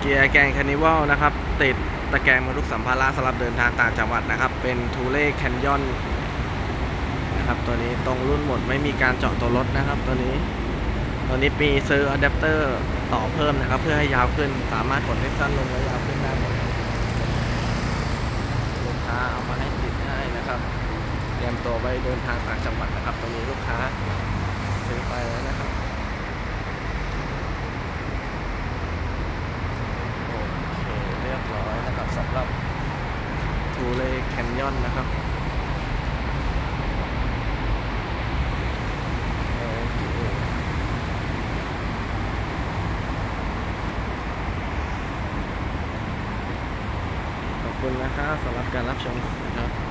เกียร์แกงคานิวัลนะครับ ติดตะแกรงบรรทุกสัมภาระสำหรับเดินทางต่างจังหวัดนะครับ เป็นทูเล่แคนยอนนะครับตัวนี้ตรงรุ่นหมดไม่มีการเจาะตัวรถนะครับ ตัวนี้ ตัวนี้มีซื้ออะแดปเตอร์ต่อเพิ่มนะครับ เพื่อให้ยาวขึ้นสามารถกดให้สั้นลงและยาวขึ้นได้ลูกค้าเอามาให้ติดให้นะครับ เตรียมตัวไปเดินทางต่างจังหวัดนะครับ ตัวนี้ลูกค้าซื้อไปแล้วนะครับ โอเคเรียบร้อยนะครับสำหรับทู เลแคนยอนนะครับขอบคุณนะครับสำหรับการรับชมนะครับ